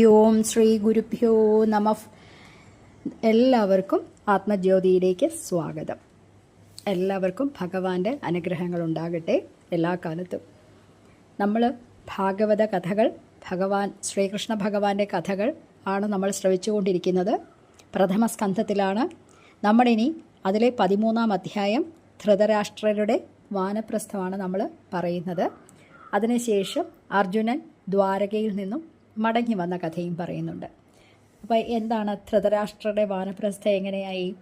ഓം ശ്രീ ഗുരുഭ്യോ നമ. എല്ലാവർക്കും ആത്മജ്യോതിയിലേക്ക് സ്വാഗതം. എല്ലാവർക്കും ഭഗവാന്റെ അനുഗ്രഹങ്ങൾ ഉണ്ടാകട്ടെ എല്ലാ കാലത്തും. നമ്മൾ ഭാഗവത കഥകൾ ഭഗവാൻ ശ്രീകൃഷ്ണ ഭഗവാന്റെ കഥകൾ ആണ് നമ്മൾ ശ്രവിച്ചുകൊണ്ടിരിക്കുന്നത്. പ്രഥമ സ്കന്ധത്തിലാണ്. നമ്മളിനി അതിലെ പതിമൂന്നാം അധ്യായം ധൃതരാഷ്ട്രരുടെ വാനപ്രസ്ഥമാണ് നമ്മൾ പറയുന്നത്. അതിനുശേഷം അർജുനൻ ദ്വാരകയിൽ നിന്നും മടങ്ങി വന്ന കഥയും പറയുന്നുണ്ട്. അപ്പോൾ എന്താണ് ധൃതരാഷ്ട്രയുടെ വാനപ്രസ്ഥ എങ്ങനെയായി?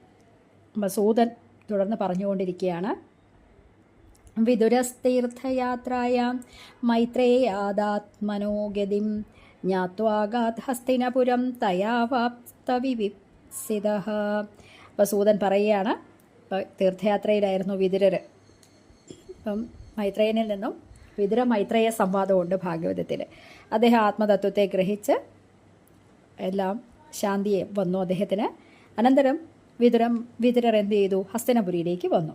മസൂദൻ തുടർന്ന് പറഞ്ഞുകൊണ്ടിരിക്കുകയാണ്. വിദുരസ്തീർത്ഥയാത്രായാം മൈത്രേയാദാത്മനോഗതിം ജ്ഞാത്വാഗാത് ഹസ്തിനപുരം തയാ വാപ്തവിവിസിത അപ്പോൾ സൂതൻ പറയുകയാണ് ഇപ്പോൾ തീർത്ഥയാത്രയിലായിരുന്നു വിതുരർ അപ്പം മൈത്രേയനിൽ നിന്നും വിതുര മൈത്രേയ സംവാദമുണ്ട് ഭാഗവതത്തിൽ അദ്ദേഹം ആത്മതത്വത്തെ ഗ്രഹിച്ച് എല്ലാം ശാന്തിയെ വന്നു അദ്ദേഹത്തിന്. അനന്തരം വിതുരം വിതുരർ എന്ത് ചെയ്തു? ഹസ്തനപുരിയിലേക്ക് വന്നു.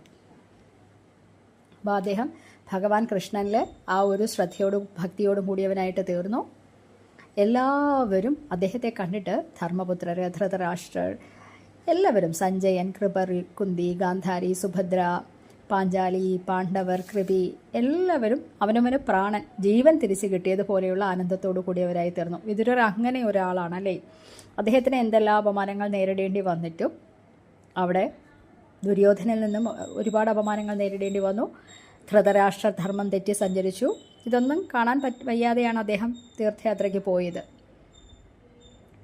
അപ്പോൾ അദ്ദേഹം ഭഗവാൻ കൃഷ്ണനിൽ ആ ഒരു ശ്രദ്ധയോടും ഭക്തിയോടും കൂടിയവനായിട്ട് തീർന്നു. എല്ലാവരും അദ്ദേഹത്തെ കണ്ടിട്ട് ധർമ്മപുത്രർ ധൃതരാഷ്ട്രർ എല്ലാവരും സഞ്ജയൻ കൃപർ കുന്തി ഗാന്ധാരി സുഭദ്ര പാഞ്ചാലി പാണ്ഡവർ കൃപി എല്ലാവരും അവനവന് പ്രാണൻ ജീവൻ തിരിച്ചു കിട്ടിയതുപോലെയുള്ള ആനന്ദത്തോടു കൂടിയവരായി തീർന്നു. വിതുരർ അങ്ങനെ ഒരാളാണ് അല്ലേ അദ്ദേഹത്തിന് എന്തെല്ലാം അപമാനങ്ങൾ നേരിടേണ്ടി വന്നിട്ടും അവിടെ ദുര്യോധനിൽ നിന്നും ഒരുപാട് അപമാനങ്ങൾ നേരിടേണ്ടി വന്നു. ധൃതരാഷ്ട്ര ധർമ്മം തെറ്റി സഞ്ചരിച്ചു. ഇതൊന്നും കാണാൻ പറ്റ വയ്യാതെയാണ് അദ്ദേഹം തീർത്ഥയാത്രയ്ക്ക് പോയത്.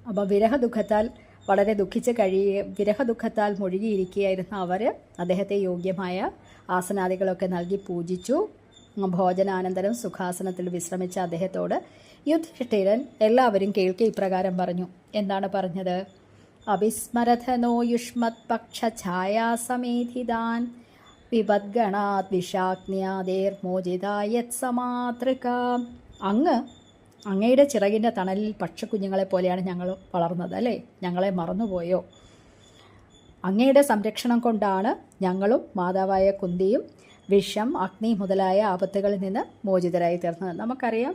അപ്പോൾ വിരഹ ദുഃഖത്താൽ വളരെ ദുഃഖിച്ച് കഴിയുക വിരഹ ദുഃഖത്താൽ മുഴുകിയിരിക്കുകയായിരുന്ന അവർ അദ്ദേഹത്തെ യോഗ്യമായ ആസനാദികളൊക്കെ നൽകി പൂജിച്ചു. ഭോജനാനന്തരം സുഖാസനത്തിൽ വിശ്രമിച്ച അദ്ദേഹത്തോട് യുധിഷ്ഠിരൻ എല്ലാവരും കേൾക്കെ ഇപ്രകാരം പറഞ്ഞു. എന്താണ് പറഞ്ഞത്? അവിസ്മരഥനോ യുഷ്മത് പക്ഷ ഛായാസമേധിതാൻ വിപദ്ഗണാത് വിഷാഗ്ന്യാദേർ മോചിതായത് സമാതൃക. അങ്ങ് അങ്ങയുടെ ചിറകിന്റെ തണലിൽ പക്ഷിക്കുഞ്ഞുങ്ങളെ പോലെയാണ് ഞങ്ങൾ വളർന്നത് അല്ലേ? ഞങ്ങളെ മറന്നുപോയോ? അങ്ങയുടെ സംരക്ഷണം കൊണ്ടാണ് ഞങ്ങളും മാതാവായ കുന്തിയും വിഷം അഗ്നി മുതലായ ആപത്തുകളിൽ നിന്ന് മോചിതരായി തീർന്നത്. നമുക്കറിയാം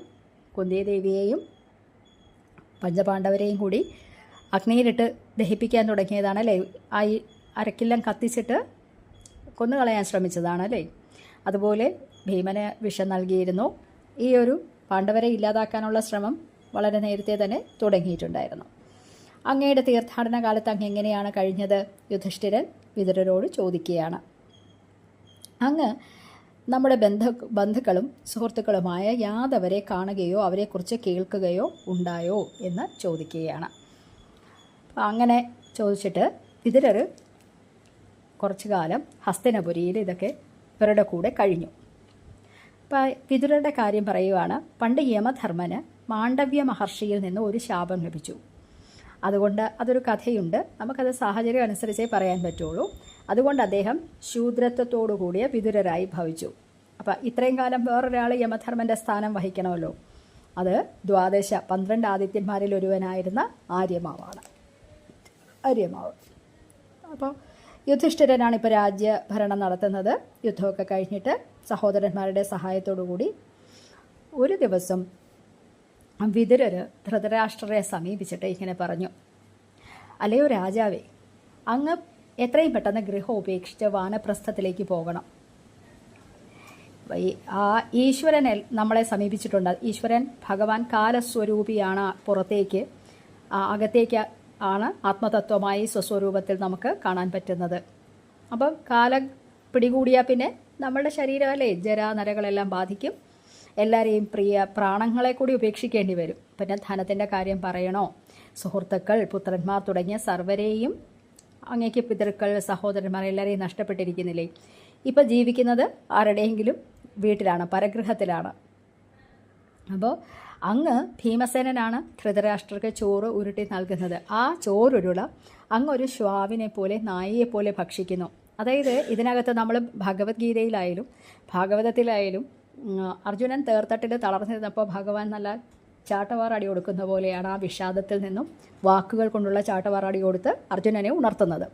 കുന്തിദേവിയെയും പഞ്ചപാണ്ഡവരെയും കൂടി അഗ്നിയിലിട്ട് ദഹിപ്പിക്കാൻ തുടങ്ങിയതാണ് അല്ലേ? ആയി അരക്കില്ലം കത്തിച്ചിട്ട് കൊന്നുകളയാൻ ശ്രമിച്ചതാണ് അല്ലേ? അതുപോലെ ഭീമന് വിഷം നൽകിയിരുന്നു. ഈ ഒരു പാണ്ഡവരെ ഇല്ലാതാക്കാനുള്ള ശ്രമം വളരെ നേരത്തെ തന്നെ തുടങ്ങിയിട്ടുണ്ടായിരുന്നു. അങ്ങയുടെ തീർത്ഥാടന കാലത്ത് അങ്ങ് എങ്ങനെയാണ് കഴിഞ്ഞത്? യുധിഷ്ഠിരൻ വിതുരരോട് ചോദിക്കുകയാണ്. അങ്ങ് നമ്മുടെ ബന്ധ ബന്ധുക്കളും സുഹൃത്തുക്കളുമായ യാതവരെ കാണുകയോ അവരെക്കുറിച്ച് കേൾക്കുകയോ ഉണ്ടായോ എന്ന് ചോദിക്കുകയാണ്. അങ്ങനെ ചോദിച്ചിട്ട് വിതുരർ കുറച്ചു കാലം ഹസ്തനപുരിയിൽ ഇതൊക്കെ ഇവരുടെ കൂടെ കഴിഞ്ഞു. അപ്പം വിതുരരുടെ കാര്യം പറയുവാണ് പണ്ട് യമധർമ്മന് മാണ്ഡവ്യ മഹർഷിയിൽ നിന്ന് ഒരു ശാപം ലഭിച്ചു. അതുകൊണ്ട് അതൊരു കഥയുണ്ട്. നമുക്കത് സാഹചര്യം അനുസരിച്ചേ പറയാൻ പറ്റുള്ളൂ. അതുകൊണ്ട് അദ്ദേഹം ശൂദ്രത്വത്തോടു കൂടിയ വിതുരരായി ഭവിച്ചു. അപ്പം ഇത്രയും കാലം വേറൊരാൾ യമധർമ്മന്റെ സ്ഥാനം വഹിക്കണമല്ലോ. അത് ദ്വാദശ പന്ത്രണ്ട് ആദിത്യന്മാരിൽ ഒരുവനായിരുന്ന ആര്യമാവാണ്. ആര്യമാവ്. അപ്പോൾ യുധിഷ്ഠിരനാണ് ഇപ്പോൾ രാജ്യഭരണം നടത്തുന്നത്. യുദ്ധമൊക്കെ കഴിഞ്ഞിട്ട് സഹോദരന്മാരുടെ സഹായത്തോടു കൂടി ഒരു ദിവസം വിതുരർ ധൃതരാഷ്ട്രരെ സമീപിച്ചിട്ട് ഇങ്ങനെ പറഞ്ഞു. അല്ലയോ രാജാവേ അങ്ങ് എത്രയും പെട്ടെന്ന് ഗൃഹം ഉപേക്ഷിച്ച് വാനപ്രസ്ഥത്തിലേക്ക് പോകണം. ആ ഈശ്വരൻ നമ്മളെ സമീപിച്ചിട്ടുണ്ട്. ഈശ്വരൻ ഭഗവാൻ കാലസ്വരൂപിയാണ് പുറത്തേക്ക് അകത്തേക്ക് ആണ് ആത്മതത്വമായി സ്വസ്വരൂപത്തിൽ നമുക്ക് കാണാൻ പറ്റുന്നത്. അപ്പം കാലം പിടികൂടിയാൽ പിന്നെ നമ്മളുടെ ശരീരമല്ലേ ജര നരകളെല്ലാം ബാധിക്കും. എല്ലാവരെയും പ്രിയ പ്രാണങ്ങളെ കൂടി ഉപേക്ഷിക്കേണ്ടി വരും. പിന്നെ ധനത്തിന്റെ കാര്യം പറയണോ? സുഹൃത്തുക്കൾ പുത്രന്മാർ തുടങ്ങിയ സർവരെയും അങ്ങേക്ക് പിതൃക്കൾ സഹോദരന്മാർ എല്ലാവരെയും നഷ്ടപ്പെട്ടിരിക്കുന്നില്ലേ? ഇപ്പം ജീവിക്കുന്നത് ആരുടെയെങ്കിലും വീട്ടിലാണ് പരഗ്രഹത്തിലാണ് അപ്പോൾ അങ്ങ് ഭീമസേനനാണ് ധൃതരാഷ്ട്രക്ക് ചോറ് ഉരുട്ടി നൽകുന്നത്. ആ ചോറുരുള അങ്ങ് ഒരു ശ്വാവിനെ പോലെ നായിയെ പോലെ ഭക്ഷിക്കുന്നു. അതായത് ഇതിനകത്ത് നമ്മൾ ഭഗവത്ഗീതയിലായാലും ഭാഗവതത്തിലായാലും അർജുനൻ തേർത്തട്ടിൽ തളർന്നിരുന്നപ്പോൾ ഭഗവാൻ നല്ല ചാട്ടവാറടി കൊടുക്കുന്ന പോലെയാണ് ആ വിഷാദത്തിൽ നിന്നും വാക്കുകൾ കൊണ്ടുള്ള ചാട്ടവാറടി കൊടുത്ത് അർജുനനെ ഉണർത്തുന്നത്.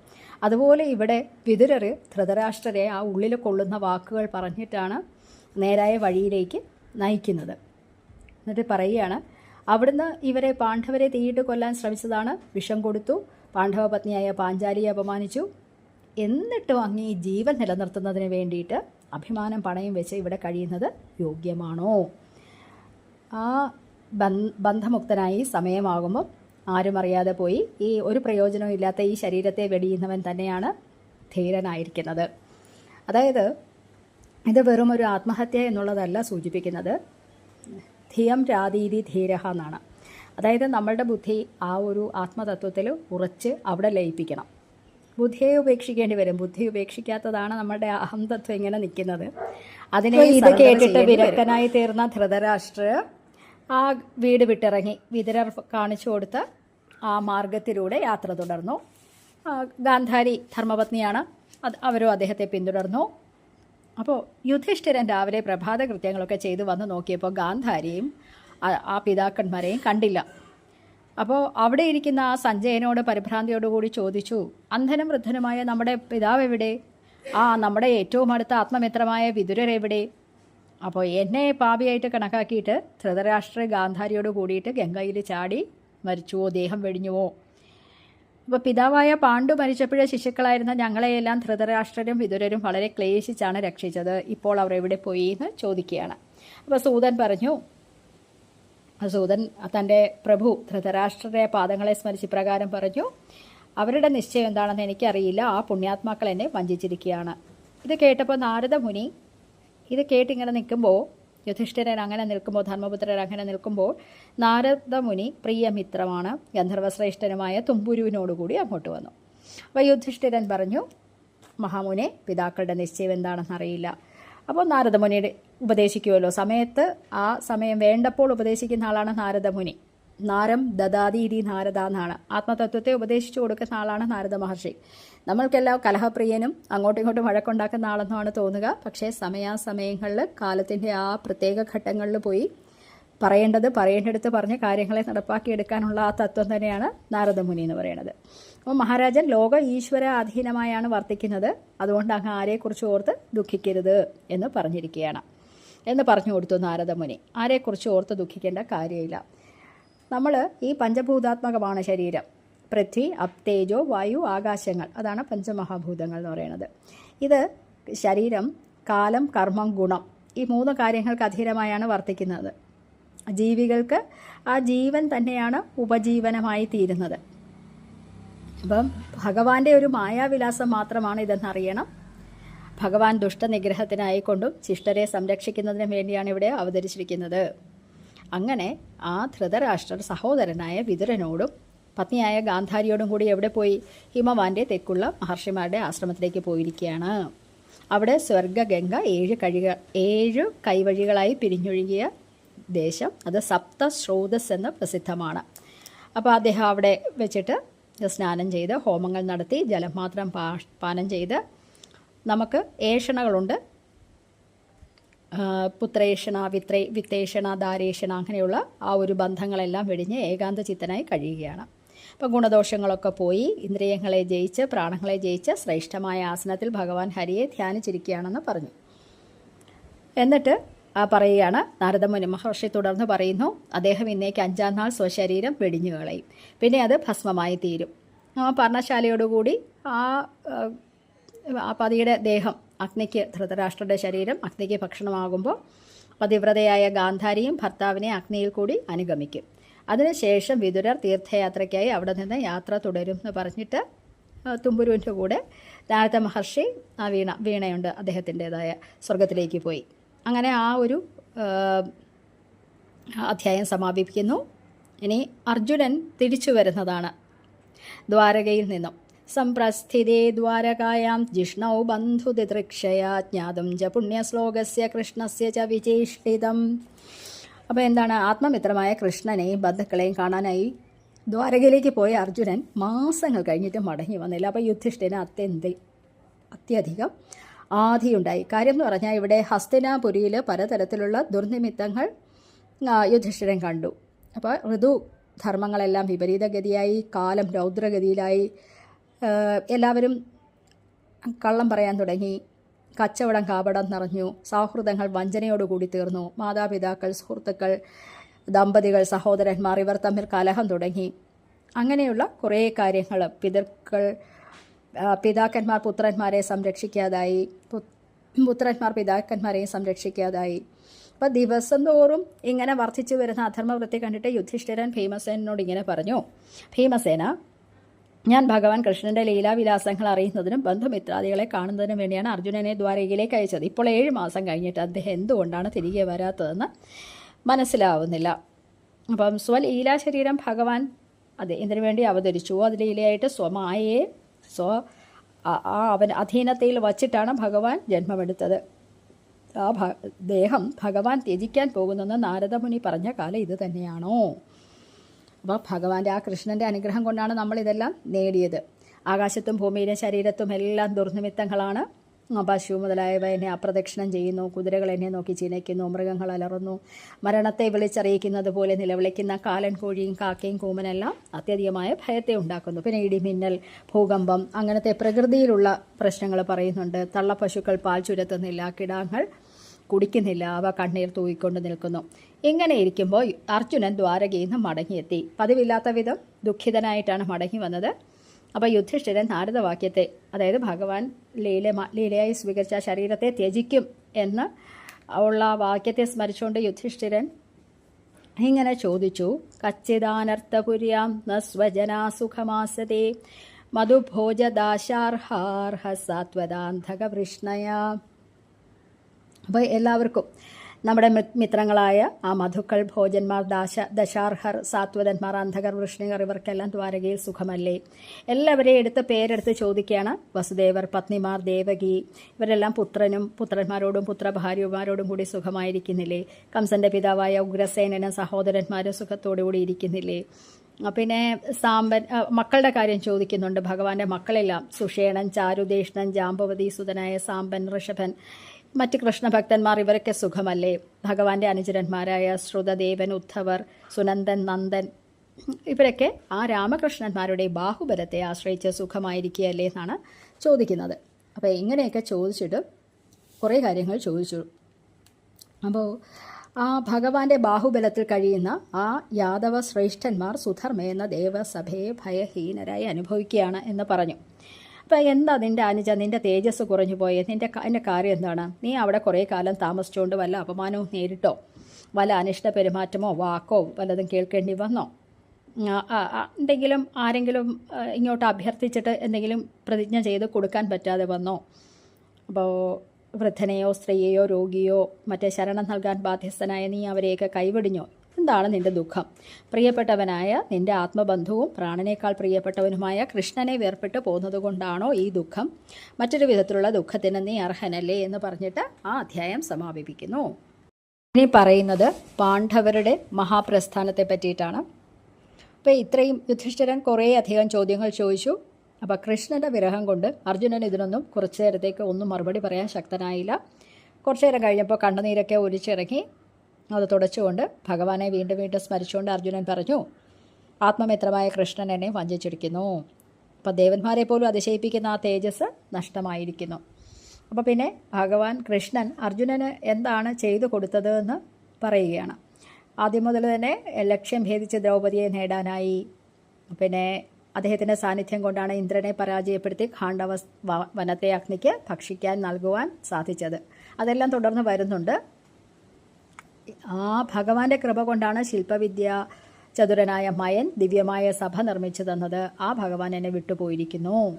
അതുപോലെ ഇവിടെ വിതുരർ ധൃതരാഷ്ട്രരെ ആ ഉള്ളിൽ കൊള്ളുന്ന വാക്കുകൾ പറഞ്ഞിട്ടാണ് നേരായ വഴിയിലേക്ക് നയിക്കുന്നത്. എന്നിട്ട് പറയുകയാണ് അവിടുന്ന് ഇവരെ പാണ്ഡവരെ തീയിട്ട് കൊല്ലാൻ ശ്രമിച്ചതാണ്. വിഷം കൊടുത്തു പാണ്ഡവ പത്നിയായ പാഞ്ചാലിയെ അപമാനിച്ചു. എന്നിട്ടും അങ്ങ് ഈ ജീവൻ നിലനിർത്തുന്നതിന് വേണ്ടിയിട്ട് അഭിമാനം പണയം വെച്ച് ഇവിടെ കഴിയുന്നത് യോഗ്യമാണോ? ആ ബന്ധ- ബന്ധമുക്തനായി സമയമാകുമ്പോൾ ആരും അറിയാതെ പോയി ഈ ഒരു പ്രയോജനവും ഇല്ലാത്ത ഈ ശരീരത്തെ വെടിയുന്നവൻ തന്നെയാണ് ധീരനായിരിക്കുന്നത്. അതായത് ഇത് വെറും ഒരു ആത്മഹത്യ എന്നുള്ളതല്ല സൂചിപ്പിക്കുന്നത്. ധിയം രാതീതി ധീരഹ എന്നാണ്. അതായത് നമ്മളുടെ ബുദ്ധി ആ ഒരു ആത്മതത്വത്തിൽ ഉറച്ച് അവിടെ ലയിപ്പിക്കണം. ബുദ്ധിയെ ഉപേക്ഷിക്കേണ്ടി വരും ബുദ്ധി ഉപേക്ഷിക്കാത്തതാണ് നമ്മുടെ അഹംതത്വം ഇങ്ങനെ നിൽക്കുന്നത്. അതിനെ ഇത് കേട്ടിട്ട് വിരക്തനായി തീർന്ന ധൃതരാഷ്ട്ര ആ വീട് വിട്ടിറങ്ങി. വിതരർ കാണിച്ചു കൊടുത്ത ആ മാർഗത്തിലൂടെ യാത്ര തുടർന്നു. ഗാന്ധാരി ധർമ്മപത്നിയാണ് അത് അവരും അദ്ദേഹത്തെ പിന്തുടർന്നു. അപ്പോൾ യുധിഷ്ഠിരൻ രാവിലെ പ്രഭാത കൃത്യങ്ങളൊക്കെ ചെയ്തു വന്ന് നോക്കിയപ്പോൾ ഗാന്ധാരിയും ആ- ആ പിതാക്കന്മാരെയും കണ്ടില്ല. അപ്പോൾ അവിടെ ഇരിക്കുന്ന ആ സഞ്ജയനോട് പരിഭ്രാന്തിയോടുകൂടി ചോദിച്ചു അന്ധനും വൃദ്ധനുമായ നമ്മുടെ പിതാവ് എവിടെ? ആ നമ്മുടെ ഏറ്റവും അടുത്ത ആത്മമിത്രമായ വിതുരരെവിടെ അപ്പോൾ എന്നെ പാപിയായിട്ട് കണക്കാക്കിയിട്ട് ധൃതരാഷ്ട്ര ഗാന്ധാരിയോട് കൂടിയിട്ട് ഗംഗയിൽ ചാടി മരിച്ചുവോ? ദേഹം വെടിഞ്ഞുവോ? അപ്പോൾ പിതാവായ പാണ്ഡു മരിച്ചപ്പോഴേ ശിശുക്കളായിരുന്ന ഞങ്ങളെയെല്ലാം ധൃതരാഷ്ട്രരും വിതുരരും വളരെ ക്ലേശിച്ചാണ് രക്ഷിച്ചത്. ഇപ്പോൾ അവർ എവിടെ പോയി എന്ന് ചോദിക്കുകയാണ്. അപ്പോൾ സൂതൻ പറഞ്ഞു സൂതൻ തന്റെ പ്രഭു ധൃതരാഷ്ട്രരെ പാദങ്ങളെ സ്മരിച്ച് ഇപ്രകാരം പറഞ്ഞു അവരുടെ നിശ്ചയം എന്താണെന്ന് എനിക്കറിയില്ല. ആ പുണ്യാത്മാക്കൾ എന്നെ വഞ്ചിച്ചിരിക്കുകയാണ്. ഇത് കേട്ടപ്പോൾ നാരദ മുനി ഇത് കേട്ടിങ്ങനെ നിൽക്കുമ്പോൾ യുധിഷ്ഠിരൻ അങ്ങനെ നിൽക്കുമ്പോൾ ധർമ്മപുത്രൻ അങ്ങനെ നിൽക്കുമ്പോൾ നാരദ മുനി പ്രിയമിത്രമാണ്. ഗന്ധർവശ്രേഷ്ഠനുമായ തുമ്പുരുവിനോടുകൂടി അങ്ങോട്ട് വന്നു. അപ്പോൾ യുധിഷ്ഠിരൻ പറഞ്ഞു മഹാമുനെ പിതാക്കളുടെ നിശ്ചയം എന്താണെന്ന് അറിയില്ല അപ്പോൾ നാരദമുനിയുടെ ഉപദേശിക്കുമല്ലോ സമയത്ത് ആ സമയം വേണ്ടപ്പോൾ ഉപദേശിക്കുന്ന ആളാണ് നാരദമുനി. നാരം ദദാതീതി നാരദ എന്നാണ്. ആത്മതത്വത്തെ ഉപദേശിച്ചു കൊടുക്കുന്ന ആളാണ് നാരദ മഹർഷി. നമ്മൾക്കെല്ലാം കലഹപ്രിയനും അങ്ങോട്ടും ഇങ്ങോട്ടും വഴക്കുണ്ടാക്കുന്ന ആളെന്നുമാണ് തോന്നുക. പക്ഷേ സമയാസമയങ്ങളിൽ കാലത്തിന്റെ ആ പ്രത്യേക ഘട്ടങ്ങളിൽ പോയി പറയേണ്ടത് പറയേണ്ടടുത്ത് പറഞ്ഞ കാര്യങ്ങളെ നടപ്പാക്കിയെടുക്കാനുള്ള ആ തത്വം തന്നെയാണ് നാരദമുനി എന്ന് പറയുന്നത്. അപ്പോൾ മഹാരാജൻ ലോക ഈശ്വര അധീനമായാണ് വർത്തിക്കുന്നത്. അതുകൊണ്ട് അങ്ങ് ആരെക്കുറിച്ച് ഓർത്ത് ദുഃഖിക്കരുത് എന്ന് പറഞ്ഞിരിക്കുകയാണ്. എന്ന് പറഞ്ഞു കൊടുത്തു നാരദമുനി. ആരെക്കുറിച്ച് ഓർത്ത് ദുഃഖിക്കേണ്ട കാര്യമില്ല. നമ്മൾ ഈ പഞ്ചഭൂതാത്മകമാണ് ശരീരം. പൃഥ്വി അപ്തേജോ വായു ആകാശങ്ങൾ. അതാണ് പഞ്ചമഹാഭൂതങ്ങൾ എന്ന് പറയുന്നത്. ഇത് ശരീരം കാലം കർമ്മം ഗുണം ഈ മൂന്ന് കാര്യങ്ങൾക്ക് അധീനമായാണ് വർത്തിക്കുന്നത്. ജീവികൾക്ക് ആ ജീവൻ തന്നെയാണ് ഉപജീവനമായി തീരുന്നത്. അപ്പം ഭഗവാന്റെ ഒരു മായാവിലാസം മാത്രമാണ് ഇതെന്നറിയണം. ഭഗവാൻ ദുഷ്ടനിഗ്രഹത്തിനായിക്കൊണ്ടും ശിഷ്ടരെ സംരക്ഷിക്കുന്നതിനും വേണ്ടിയാണ് ഇവിടെ അവതരിച്ചിരിക്കുന്നത്. അങ്ങനെ ആ ധൃതരാഷ്ട്രർ സഹോദരനായ വിതുരനോടും പത്നിയായ ഗാന്ധാരിയോടും കൂടി എവിടെ പോയി? ഹിമവാന്റെ തെക്കുള്ള മഹർഷിമാരുടെ ആശ്രമത്തിലേക്ക് പോയിരിക്കുകയാണ്. അവിടെ സ്വർഗഗംഗ ഏഴ് കഴിക ഏഴ് കൈവഴികളായി പിരിഞ്ഞൊഴുകിയ ദേശം അത് സപ്ത സ്രോതസ് എന്ന് പ്രസിദ്ധമാണ്. അപ്പോൾ അദ്ദേഹം അവിടെ വെച്ചിട്ട് സ്നാനം ചെയ്ത് ഹോമങ്ങൾ നടത്തി ജലം മാത്രം പാനം ചെയ്ത് നമുക്ക് ഏഷണകളുണ്ട്. പുത്രേഷണ വിത്രേ വിത്തേഷണ ദാരേഷണ അങ്ങനെയുള്ള ആ ഒരു ബന്ധങ്ങളെല്ലാം വെടിഞ്ഞ് ഏകാന്ത ചിത്തനായി കഴിയുകയാണ്. അപ്പം ഗുണദോഷങ്ങളൊക്കെ പോയി ഇന്ദ്രിയങ്ങളെ ജയിച്ച് പ്രാണങ്ങളെ ജയിച്ച് ശ്രേഷ്ഠമായ ആസനത്തിൽ ഭഗവാൻ ഹരിയെ ധ്യാനിച്ചിരിക്കുകയാണെന്ന് പറഞ്ഞു. എന്നിട്ട് പറയുകയാണ് നാരദമുനി മഹർഷി തുടർന്ന് പറയുന്നു അദ്ദേഹം ഇന്നേക്ക് അഞ്ചാം നാൾ സ്വശരീരം വെടിഞ്ഞു കളയും. പിന്നെ അത് ഭസ്മമായി തീരും. ആ പർണശാലയോടുകൂടി ആ പതിയുടെ ദേഹം അഗ്നിക്ക് ധൃതരാഷ്ട്രയുടെ ശരീരം അഗ്നിക്ക് ഭക്ഷണമാകുമ്പോൾ പതിവ്രതയായ ഗാന്ധാരിയും ഭർത്താവിനെ അഗ്നിയിൽ കൂടി അനുഗമിക്കും. അതിനുശേഷം വിതുരർ തീർത്ഥയാത്രയ്ക്കായി അവിടെ നിന്ന് യാത്ര തുടരും എന്ന് പറഞ്ഞിട്ട് തുമ്പുരുവിന്റെ കൂടെ നാരദ മഹർഷി ആ വീണ വീണയുണ്ട് അദ്ദേഹത്തിന്റെതായ സ്വർഗത്തിലേക്ക് പോയി. അങ്ങനെ ആ ഒരു അധ്യായം സമാപിപ്പിക്കുന്നു. ഇനി അർജുനൻ തിരിച്ചു വരുന്നതാണ് ദ്വാരകയിൽ നിന്നും. സംപ്രസ്ഥിതേ ദ്വാരകായാം ജിഷ്ണൗ ബന്ധുതിതൃക്ഷയാ ജ്ഞാതം ച പുണ്യശ്ലോകസ്യ കൃഷ്ണസ്യ ച വിചേഷ്ടിതം. അപ്പോൾ എന്താണ്? ആത്മമിത്രമായ കൃഷ്ണനെയും ബന്ധുക്കളെയും കാണാനായി ദ്വാരകയിലേക്ക് പോയ അർജുനൻ മാസങ്ങൾ കഴിഞ്ഞിട്ട് മടങ്ങി വന്നില്ല. അപ്പോൾ യുധിഷ്ഠിരന് അത്യന്ത അത്യധികം ആധിയുണ്ടായി. കാര്യം എന്ന് പറഞ്ഞാൽ ഇവിടെ ഹസ്തിനാപുരിയിൽ പലതരത്തിലുള്ള ദുർനിമിത്തങ്ങൾ യുധിഷ്ഠിരൻ കണ്ടു. അപ്പോൾ ഋതു ധർമ്മങ്ങളെല്ലാം വിപരീതഗതിയായി കാലം രൗദ്രഗതിയിലായി എല്ലാവരും കള്ളം പറയാൻ തുടങ്ങി. കച്ചവടം കാപടം നിറഞ്ഞു. സൗഹൃദങ്ങൾ വഞ്ചനയോടുകൂടി തീർന്നു. മാതാപിതാക്കൾ സുഹൃത്തുക്കൾ ദമ്പതികൾ സഹോദരന്മാർ ഇവർ തമ്മിൽ കലഹം തുടങ്ങി. അങ്ങനെയുള്ള കുറേ കാര്യങ്ങൾ പിതൃക്കൾ പിതാക്കന്മാർ പുത്രന്മാരെ സംരക്ഷിക്കാതായി. പുത്രന്മാർ പിതാക്കന്മാരെയും സംരക്ഷിക്കാതായി. അപ്പം ദിവസം തോറും ഇങ്ങനെ വർദ്ധിച്ചു വരുന്ന അധർമ്മവൃത്തി കണ്ടിട്ട് യുധിഷ്ഠിരൻ ഭീമസേനോട് ഇങ്ങനെ പറഞ്ഞു. ഭീമസേന ഞാൻ ഭഗവാൻ കൃഷ്ണന്റെ ലീലാവിലാസങ്ങൾ അറിയുന്നതിനും ബന്ധുമിത്രാദികളെ കാണുന്നതിനും വേണ്ടിയാണ് അർജുനനെ ദ്വാരകയിലേക്ക് അയച്ചത്. ഇപ്പോൾ ഏഴ് മാസം കഴിഞ്ഞിട്ട് അദ്ദേഹം എന്തുകൊണ്ടാണ് തിരികെ വരാത്തതെന്ന് മനസ്സിലാവുന്നില്ല. അപ്പം സ്വലീലാ ശരീരം ഭഗവാൻ അതെ ഇതിനു വേണ്ടി അവതരിച്ചു? അത് ലീലയായിട്ട് സ്വമായയെ സ്വ ആ അവൻ അധീനതയിൽ വച്ചിട്ടാണ് ഭഗവാൻ ജന്മമെടുത്തത്. ആ ദേഹം ഭഗവാൻ ത്യജിക്കാൻ പോകുന്നെന്ന് നാരദമുനി പറഞ്ഞ കാലം ഇത് തന്നെയാണോ? അപ്പോൾ ഭഗവാന്റെ ആ കൃഷ്ണന്റെ അനുഗ്രഹം കൊണ്ടാണ് നമ്മൾ ഇതെല്ലാം നേടിയത്. ആകാശത്തും ഭൂമിയിലും ശരീരത്തും എല്ലാം ദുർനിമിത്തങ്ങളാണ്. പശു മുതലായവ എന്നെ അപ്രദക്ഷിണം ചെയ്യുന്നു കുതിരകൾ എന്നെ നോക്കി ചിനയ്ക്കുന്നു മൃഗങ്ങൾ അലറുന്നു. മരണത്തെ വിളിച്ചറിയിക്കുന്നത് പോലെ നിലവിളിക്കുന്ന കാലൻ കോഴിയും കാക്കയും കൂമനെല്ലാം അത്യധികമായ ഭയത്തെ ഉണ്ടാക്കുന്നു. പിന്നെ ഇടിമിന്നൽ ഭൂകമ്പം അങ്ങനത്തെ പ്രകൃതിയിലുള്ള പ്രശ്നങ്ങൾ പറയുന്നുണ്ട്. തള്ളപ്പശുക്കൾ പാൽ ചുരത്തുന്നില്ല കിടാങ്ങൾ കുടിക്കുന്നില്ല. അവ കണ്ണീർ തൂയിക്കൊണ്ട് നിൽക്കുന്നു. ഇങ്ങനെ ഇരിക്കുമ്പോൾ അർജുനൻ ദ്വാരകയിൽ നിന്ന് മടങ്ങിയെത്തി. പതിവില്ലാത്ത വിധം ദുഃഖിതനായിട്ടാണ് മടങ്ങി വന്നത്. അപ്പോൾ യുധിഷ്ഠിരൻ നാരദവാക്യത്തെ അതായത് ഭഗവാൻ ലീല ലീലയായി സ്വീകരിച്ച ശരീരത്തെ ത്യജിക്കും എന്ന് ഉള്ള വാക്യത്തെ സ്മരിച്ചുകൊണ്ട് യുധിഷ്ഠിരൻ ഇങ്ങനെ ചോദിച്ചു. കച്ചിദാനർത്ഥപുര്യാം ന സ്വജനാ സുഖമാസതേ. മധുഭോജദാശാർഹാർഹ സാത്വതാന്ധക വൃഷ്ണയാ അപ്പോൾ എല്ലാവർക്കും നമ്മുടെ മിത്രങ്ങളായ ആ മധുക്കൾ ഭോജന്മാർ ദാശ ദശാർഹർ സാത്വതന്മാർ അന്ധകർ വൃഷ്ണികർ ഇവർക്കെല്ലാം ദ്വാരകയിൽ സുഖമല്ലേ? എല്ലാവരെയും എടുത്ത് പേരെടുത്ത് ചോദിക്കുകയാണ്. വസുദേവർ പത്നിമാർ ദേവകി ഇവരെല്ലാം പുത്രനും പുത്രന്മാരോടും പുത്രഭാര്യമാരോടും കൂടി സുഖമായിരിക്കുന്നില്ലേ? കംസന്റെ പിതാവായ ഉഗ്രസേനനും സഹോദരന്മാരും സുഖത്തോടുകൂടി ഇരിക്കുന്നില്ലേ? പിന്നെ സാമ്പൻ മക്കളുടെ കാര്യം ചോദിക്കുന്നുണ്ട്. ഭഗവാന്റെ മക്കളെല്ലാം സുഷേണൻ ചാരുദേഷ്ണൻ ജാമ്പവതി സുതനായ സാമ്പൻ ഋഷഭൻ മറ്റ് കൃഷ്ണഭക്തന്മാർ ഇവരൊക്കെ സുഖമല്ലേ? ഭഗവാന്റെ അനുചരന്മാരായ ശ്രുതദേവൻ ഉദ്ധവർ സുനന്ദൻ നന്ദൻ ഇവരൊക്കെ ആ രാമകൃഷ്ണന്മാരുടെ ബാഹുബലത്തെ ആശ്രയിച്ച് സുഖമായിരിക്കുകയല്ലേ എന്നാണ് ചോദിക്കുന്നത്. അപ്പോൾ ഇങ്ങനെയൊക്കെ ചോദിച്ചിട്ട് കുറേ കാര്യങ്ങൾ ചോദിച്ചു. അപ്പോൾ ആ ഭഗവാന്റെ ബാഹുബലത്തിൽ കഴിയുന്ന ആ യാദവ ശ്രേഷ്ഠന്മാർ സുധർമ്മ എന്ന ദേവസഭയെ ഭയഹീനരായി അനുഭവിക്കുകയാണ് എന്ന് പറഞ്ഞു. അപ്പോൾ എന്താ നിന്റെ അനുജ? നിന്റെ തേജസ് കുറഞ്ഞു പോയത് നിന്റെ അതിന്റെ കാര്യം എന്താണ്? നീ അവിടെ കുറേ കാലം താമസിച്ചുകൊണ്ട് വല്ല അപമാനവും നേരിട്ടോ? വല്ല അനിഷ്ട പെരുമാറ്റമോ വാക്കോ വല്ലതും കേൾക്കേണ്ടി വന്നോ? എന്തെങ്കിലും ആരെങ്കിലും ഇങ്ങോട്ട് അഭ്യർത്ഥിച്ചിട്ട് എന്തെങ്കിലും പ്രതിജ്ഞ ചെയ്ത് കൊടുക്കാൻ പറ്റാതെ വന്നോ? അപ്പോൾ വൃദ്ധനെയോ സ്ത്രീയെയോ രോഗിയോ മറ്റേ ശരണം നൽകാൻ ബാധ്യസ്ഥനായ നീ അവരെയൊക്കെ കൈവെടിഞ്ഞോ? എന്താണ് നിന്റെ ദുഃഖം? പ്രിയപ്പെട്ടവനായ നിന്റെ ആത്മബന്ധുവും പ്രാണനേക്കാൾ പ്രിയപ്പെട്ടവനുമായ കൃഷ്ണനെ വേർപെട്ട് പോകുന്നത് കൊണ്ടാണോ ഈ ദുഃഖം? മറ്റൊരു വിധത്തിലുള്ള ദുഃഖത്തിന് നീ അർഹനല്ലേ എന്ന് പറഞ്ഞിട്ട് ആ അധ്യായം സമാപിപ്പിക്കുന്നു. ഇനി പറയുന്നത് പാണ്ഡവരുടെ മഹാപ്രസ്ഥാനത്തെ പറ്റിയിട്ടാണ്. അപ്പോൾ ഇത്രയും യുധിഷ്ഠിരൻ കുറേ അധികം ചോദ്യങ്ങൾ ചോദിച്ചു. അപ്പോൾ കൃഷ്ണന്റെ വിരഹം കൊണ്ട് അർജുനൻ ഇതിനൊന്നും കുറച്ചു നേരത്തേക്ക് ഒന്നും മറുപടി പറയാൻ ശക്തനായില്ല. കുറച്ചു നേരം കഴിഞ്ഞപ്പോൾ കണ്ണുനീരൊക്കെ ഒലിച്ചിറങ്ങി. അത് തുടച്ചുകൊണ്ട് ഭഗവാനെ വീണ്ടും വീണ്ടും സ്മരിച്ചുകൊണ്ട് അർജുനൻ പറഞ്ഞു ആത്മമിത്രമായ കൃഷ്ണൻ എന്നെ വഞ്ചിച്ചിരിക്കുന്നു. അപ്പോൾ ദേവന്മാരെ പോലും അതിശയിപ്പിക്കുന്ന ആ തേജസ് നഷ്ടമായിരിക്കുന്നു. അപ്പോൾ പിന്നെ ഭഗവാൻ കൃഷ്ണൻ അർജുനന് എന്താണ് ചെയ്തു കൊടുത്തത് എന്ന് പറയുകയാണ്. ആദ്യം മുതൽ തന്നെ ലക്ഷ്യം ഭേദിച്ച് ദ്രൗപതിയെ നേടാനായി. പിന്നെ അദ്ദേഹത്തിന്റെ സാന്നിധ്യം കൊണ്ടാണ് ഇന്ദ്രനെ പരാജയപ്പെടുത്തി ഖാണ്ഡവ വനത്തെ അഗ്നിക്ക് ഭക്ഷിക്കാൻ നൽകുവാൻ സാധിച്ചത്. അതെല്ലാം തുടർന്ന് വരുന്നുണ്ട്. ആ ഭഗവാന്റെ കൃപ കൊണ്ടാണ് ശില്പവിദ്യ ചതുരനായ മയൻ ദിവ്യമായ സഭ നിർമ്മിച്ചു തന്നത് ആ ഭഗവാൻ എന്നെ വിട്ടുപോയിരിക്കുന്നു.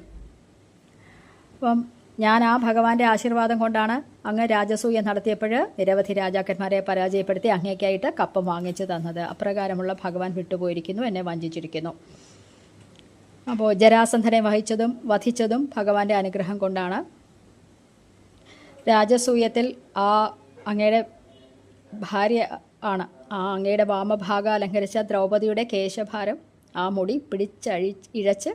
അപ്പം ഞാൻ ആ ഭഗവാന്റെ ആശീർവാദം കൊണ്ടാണ് അങ്ങ് രാജസൂയ നടത്തിയപ്പോൾ നിരവധി രാജാക്കന്മാരെ പരാജയപ്പെടുത്തി അങ്ങേക്കായിട്ട് കപ്പം വാങ്ങിച്ചു തന്നത്. അപ്രകാരമുള്ള ഭഗവാൻ വിട്ടുപോയിരിക്കുന്നു എന്നെ വഞ്ചിച്ചിരിക്കുന്നു. അപ്പോൾ ജരാസന്ധനെ വഹിച്ചതും വധിച്ചതും ഭഗവാന്റെ അനുഗ്രഹം കൊണ്ടാണ് രാജസൂയത്തിൽ ആ അങ്ങയുടെ ഭാര്യ ആണ്. ആ അങ്ങയുടെ വാമഭാഗം അലങ്കരിച്ച ദ്രൗപദിയുടെ കേശഭാരം ആ മുടി പിടിച്ചഴി ഇഴച്ച്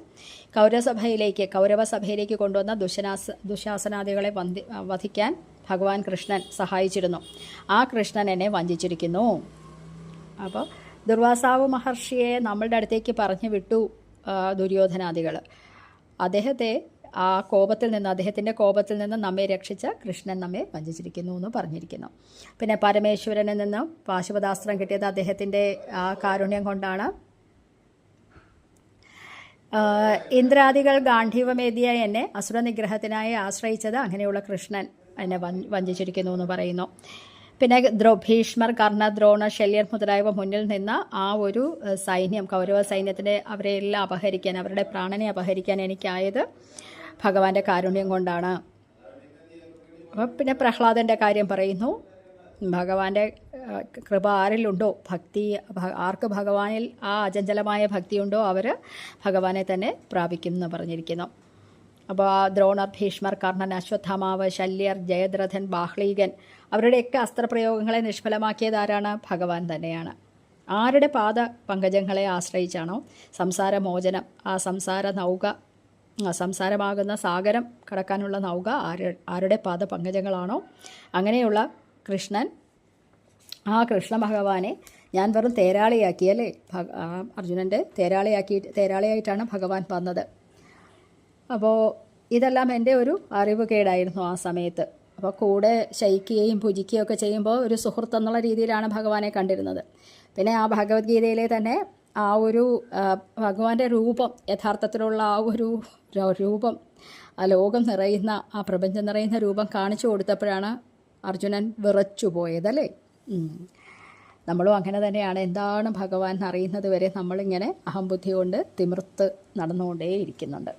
കൗരവസഭയിലേക്ക് കൗരവസഭയിലേക്ക് കൊണ്ടുവന്ന ദുശനാസ ദുശാസനാദികളെ വന്ധി വധിക്കാൻ ഭഗവാൻ കൃഷ്ണൻ സഹായിച്ചിരുന്നു. ആ കൃഷ്ണൻ എന്നെ വഞ്ചിച്ചിരിക്കുന്നു. അപ്പോൾ ദുർവാസാവ് മഹർഷിയെ നമ്മളുടെ അടുത്തേക്ക് പറഞ്ഞു വിട്ടു ദുര്യോധനാദികൾ അദ്ദേഹത്തെ ആ കോപത്തിൽ നിന്ന് അദ്ദേഹത്തിന്റെ കോപത്തിൽ നിന്ന് നമ്മെ രക്ഷിച്ച കൃഷ്ണൻ നമ്മെ വഞ്ചിച്ചിരിക്കുന്നു എന്ന് പറഞ്ഞിരിക്കുന്നു. പിന്നെ പരമേശ്വരനിൽ നിന്ന് പാശുപതാസ്ത്രം കിട്ടിയത് അദ്ദേഹത്തിന്റെ ആ കാരുണ്യം കൊണ്ടാണ്. ഇന്ദ്രാദികൾ ഗാന്ധീവമേദിയ എന്നെ അസുരനിഗ്രഹത്തിനായി ആശ്രയിച്ചത് അങ്ങനെയുള്ള കൃഷ്ണൻ എന്നെ വഞ്ചിച്ചിരിക്കുന്നു എന്ന് പറയുന്നു. പിന്നെ ദ്രോ ഭീഷ്മർ കർണ ദ്രോണ ശല്യർ മുതലായവ മുന്നിൽ നിന്ന് ആ ഒരു സൈന്യം കൗരവ സൈന്യത്തിന്റെ അവരെ എല്ലാം അപഹരിക്കാൻ അവരുടെ പ്രാണനെ അപഹരിക്കാൻ എനിക്കായത് ഭഗവാന്റെ കാരുണ്യം കൊണ്ടാണ്. അപ്പം പിന്നെ പ്രഹ്ലാദന്റെ കാര്യം പറയുന്നു. ഭഗവാന്റെ കൃപ ആരിലുണ്ടോ? ഭക്തി ആർക്ക് ഭഗവാനിൽ ആ അചഞ്ചലമായ ഭക്തിയുണ്ടോ? അവർ ഭഗവാനെ തന്നെ പ്രാപിക്കും എന്ന് പറഞ്ഞിരിക്കുന്നു. അപ്പോൾ ആ ദ്രോണർ ഭീഷ്മർ കർണൻ അശ്വത്ഥമാവ് ശല്യർ ജയദ്രഥൻ ബാഹ്ലീകൻ അവരുടെയൊക്കെ അസ്ത്രപ്രയോഗങ്ങളെ നിഷ്ഫലമാക്കിയത് ആരാണ്? ഭഗവാൻ തന്നെയാണ്. ആരുടെ പാദ പങ്കജങ്ങളെ ആശ്രയിച്ചാണോ സംസാരമോചനം ആ സംസാര നൗക സംസാരമാകുന്ന സാഗരം കടക്കാനുള്ള നൗക ആര് ആരുടെ പാദ പങ്കജങ്ങളാണോ? അങ്ങനെയുള്ള കൃഷ്ണൻ ആ കൃഷ്ണ ഭഗവാനെ ഞാൻ വെറും തേരാളിയാക്കി അല്ലേ? അർജുനന്റെ തേരാളിയാക്കി തേരാളിയായിട്ടാണ് ഭഗവാൻ വന്നത്. അപ്പോൾ ഇതെല്ലാം എന്റെ ഒരു അറിവ് കേടായിരുന്നു ആ സമയത്ത്. അപ്പോൾ കൂടെ ശയിക്കുകയും ഭുജിക്കുകയും ഒക്കെ ചെയ്യുമ്പോൾ ഒരു സുഹൃത്ത് എന്നുള്ള രീതിയിലാണ് ഭഗവാനെ കണ്ടിരുന്നത്. പിന്നെ ആ ഭഗവത്ഗീതയിലെ തന്നെ ആ ഒരു ഭഗവാന്റെ രൂപം യഥാർത്ഥത്തിലുള്ള ആ ഒരു രൂപം ആ ലോകം നിറയുന്ന ആ പ്രപഞ്ചം നിറയുന്ന രൂപം കാണിച്ചു കൊടുത്തപ്പോഴാണ് അർജുനൻ വിറച്ചു പോയതല്ലേ നമ്മളും അങ്ങനെ തന്നെയാണ്. എന്താണ് ഭഗവാൻ അറിയുന്നത് വരെ നമ്മളിങ്ങനെ അഹംബുദ്ധി കൊണ്ട് തിമിർത്ത് നടന്നുകൊണ്ടേയിരിക്കുന്നുണ്ട്.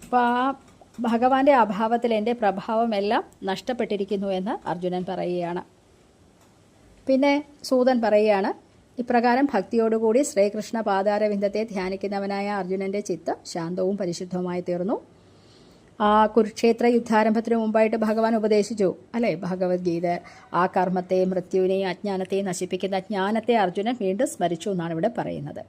അപ്പോൾ ആ ഭഗവാന്റെ അഭാവത്തിൽ എന്റെ പ്രഭാവമെല്ലാം നഷ്ടപ്പെട്ടിരിക്കുന്നു എന്ന് അർജുനൻ പറയുകയാണ്. പിന്നെ സൂതൻ പറയുകയാണ് ഇപ്രകാരം ഭക്തിയോടുകൂടി ശ്രീകൃഷ്ണ പാതാരവിന്ദത്തെ ധ്യാനിക്കുന്നവനായ അർജുനന്റെ ചിത്തം ശാന്തവും പരിശുദ്ധവുമായി തീർന്നു. ആ കുരുക്ഷേത്ര യുദ്ധാരംഭത്തിന് മുമ്പായിട്ട് ഭഗവാൻ ഉപദേശിച്ചു. അല്ലേ ഭഗവത്ഗീത? ആ കർമ്മത്തെ മൃത്യുവിനെയും അജ്ഞാനത്തെയും നശിപ്പിക്കുന്ന ജ്ഞാനത്തെ അർജുനൻ വീണ്ടും സ്മരിച്ചു എന്നാണ് ഇവിടെ പറയുന്നത്.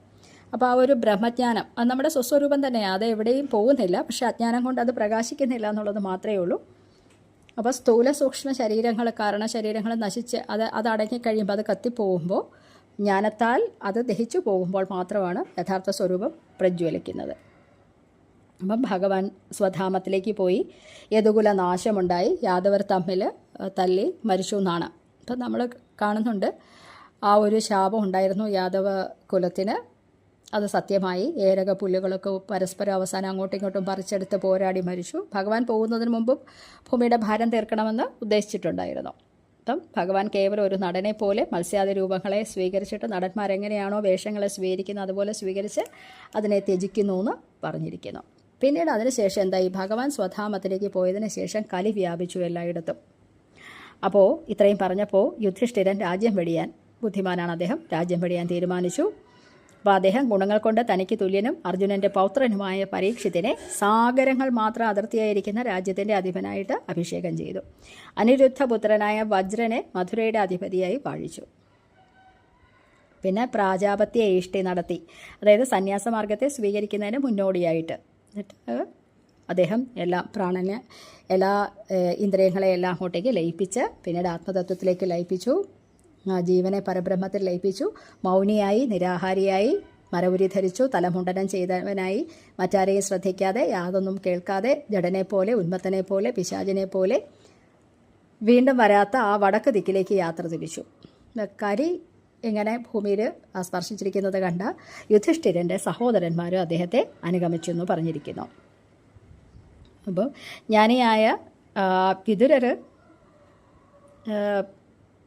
അപ്പോൾ ആ ഒരു ബ്രഹ്മജ്ഞാനം അത് നമ്മുടെ സ്വസ്വരൂപം തന്നെയാണ് അത് എവിടെയും പോകുന്നില്ല. പക്ഷെ അജ്ഞാനം കൊണ്ട് അത് പ്രകാശിക്കുന്നില്ല എന്നുള്ളത് മാത്രമേ ഉള്ളൂ. അപ്പോൾ സ്ഥൂല സൂക്ഷ്മ ശരീരങ്ങൾ കാരണ ശരീരങ്ങൾ നശിച്ച് അത് അത് അടങ്ങിക്കഴിയുമ്പോൾ അത് കത്തിപ്പോകുമ്പോൾ ജ്ഞാനത്താൽ അത് ദഹിച്ചു പോകുമ്പോൾ മാത്രമാണ് യഥാർത്ഥ സ്വരൂപം പ്രജ്വലിക്കുന്നത്. അപ്പം ഭഗവാൻ സ്വധാമത്തിലേക്ക് പോയി. യദുകുല നാശമുണ്ടായി യാദവർ തമ്മിൽ തല്ലി മരിച്ചു എന്നാണ്. അപ്പം നമ്മൾ കാണുന്നുണ്ട്. ആ ഒരു ശാപം ഉണ്ടായിരുന്നു യാദവ കുലത്തിന്. അത് സത്യമായി. ഏരക പുല്ലുകളൊക്കെ പരസ്പരം അവസാനം അങ്ങോട്ടും ഇങ്ങോട്ടും പറിച്ചെടുത്ത് പോരാടി മരിച്ചു. ഭഗവാൻ പോകുന്നതിന് മുമ്പും ഭൂമിയുടെ ഭാരം തീർക്കണമെന്ന് ഉദ്ദേശിച്ചിട്ടുണ്ടായിരുന്നു. അപ്പം ഭഗവാൻ കേവലം ഒരു നടനെ പോലെ മത്സ്യാദി രൂപങ്ങളെ സ്വീകരിച്ചിട്ട് നടന്മാരെങ്ങനെയാണോ വേഷങ്ങളെ സ്വീകരിക്കുന്നത് അതുപോലെ സ്വീകരിച്ച് അതിനെ ത്യജിക്കുന്നു എന്ന് പറഞ്ഞിരിക്കുന്നു. പിന്നീട് അതിനുശേഷം എന്തായി? ഭഗവാൻ സ്വധാമത്തിലേക്ക് പോയതിനു ശേഷം കലി വ്യാപിച്ചു എല്ലായിടത്തും. അപ്പോൾ ഇത്രയും പറഞ്ഞപ്പോൾ യുധിഷ്ഠിരൻ രാജ്യം വെടിയാൻ ബുദ്ധിമാനാണ് അദ്ദേഹം. രാജ്യം വെടിയാൻ തീരുമാനിച്ചു. അപ്പോൾ അദ്ദേഹം ഗുണങ്ങൾ കൊണ്ട് തനിക്ക് തുല്യനും അർജുനന്റെ പൗത്രനുമായ പരീക്ഷിത്തിനെ സാഗരങ്ങൾ മാത്രം അതിർത്തിയായിരിക്കുന്ന രാജ്യത്തിന്റെ അധിപനായിട്ട് അഭിഷേകം ചെയ്തു. അനിരുദ്ധപുത്രനായ വജ്രനെ മധുരയുടെ അധിപതിയായി വാഴിച്ചു. പിന്നെ പ്രാജാപത്യ ഏഷ്ടി നടത്തി. അതായത് സന്യാസമാർഗത്തെ സ്വീകരിക്കുന്നതിന് മുന്നോടിയായിട്ട്. എന്നിട്ട് അദ്ദേഹം എല്ലാം പ്രാണനെ എല്ലാ ഇന്ദ്രിയങ്ങളെ എല്ലാം അങ്ങോട്ടേക്ക് ലയിപ്പിച്ച് പിന്നീട് ആത്മതത്വത്തിലേക്ക് ലയിപ്പിച്ചു. ആ, ജീവനെ പരബ്രഹ്മത്തിൽ ലയിപ്പിച്ചു. മൗനിയായി നിരാഹാരിയായി മരവുരി ധരിച്ചു തലമുണ്ടനം ചെയ്തവനായി. മറ്റാരെയും ശ്രദ്ധിക്കാതെ യാതൊന്നും കേൾക്കാതെ ജഡനെ പോലെ ഉന്മത്തനെ പോലെ പിശാചിനെ പോലെ വീണ്ടും വരാത്ത ആ വടക്ക് ദിക്കിലേക്ക് യാത്ര തിരിച്ചു. കരി ഇങ്ങനെ ഭൂമിയിൽ സ്പർശിച്ചിരിക്കുന്നത് കണ്ട യുധിഷ്ഠിരന്റെ സഹോദരന്മാരും അദ്ദേഹത്തെ അനുഗമിച്ചു എന്ന് പറഞ്ഞിരിക്കുന്നു. അപ്പോൾ ജ്ഞാനിയായ വിതുരർ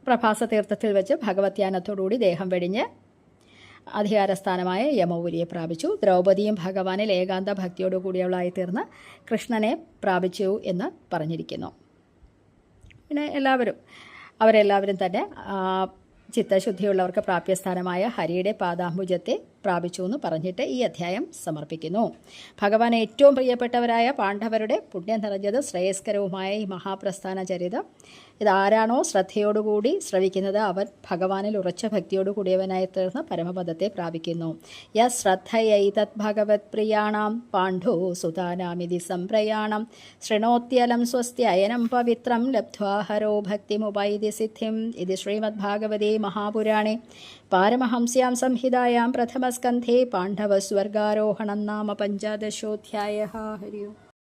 പ്രഭാസ തീർത്ഥത്തിൽ വെച്ച് ഭഗവത്യാനത്തോടുകൂടി ദേഹം വെടിഞ്ഞ് അധികാരസ്ഥാനമായ യമൗരിയെ പ്രാപിച്ചു. ദ്രൗപദിയും ഭഗവാനിൽ ഏകാന്ത ഭക്തിയോടുകൂടിയവളായി തീർന്ന് കൃഷ്ണനെ പ്രാപിച്ചു എന്ന് പറഞ്ഞിരിക്കുന്നു. പിന്നെ എല്ലാവരും അവരെല്ലാവരും തന്നെ ചിത്തശുദ്ധിയുള്ളവർക്ക് പ്രാപ്യസ്ഥാനമായ ഹരിയുടെ പാദാംബുജത്തെ പ്രാപിച്ചു എന്ന് പറഞ്ഞിട്ട് ഈ അധ്യായം സമർപ്പിക്കുന്നു. ഭഗവാൻ ഏറ്റവും പ്രിയപ്പെട്ടവരായ പാണ്ഡവരുടെ പുണ്യം നിറഞ്ഞത് ശ്രേയസ്കരവുമായ ഈ മഹാപ്രസ്ഥാന ചരിതം. ഇതാരാണോ ശ്രദ്ധയോടുകൂടി ശ്രവിക്കുന്നത്? അവൻ ഭഗവാനിൽ ഉറച്ച ഭക്തിയോടുകൂടിയവനായി തീർന്ന് പരമപദത്തെ പ്രാപിക്കുന്നു. യ ശ്രദ്ധയൈതത് ഭഗവത് പ്രിയാണാം പാണ്ഡു സുതാനാമിതി സംപ്രയാണം. ശൃണോത്യലം സ്വസ്തി അയനം പവിത്രം ലബ്ധ്വാഹരോ ഭക്തിമുപൈതി സിദ്ധിം. ഇത് ശ്രീമദ്ഭാഗവതേ മഹാപുരാണേ. पारमहंस्यां संहितायां प्रथमस्कन्धे पाण्डवस्वर्गारोहणं नाम पञ्चादशोऽध्यायः। हरि ओम्।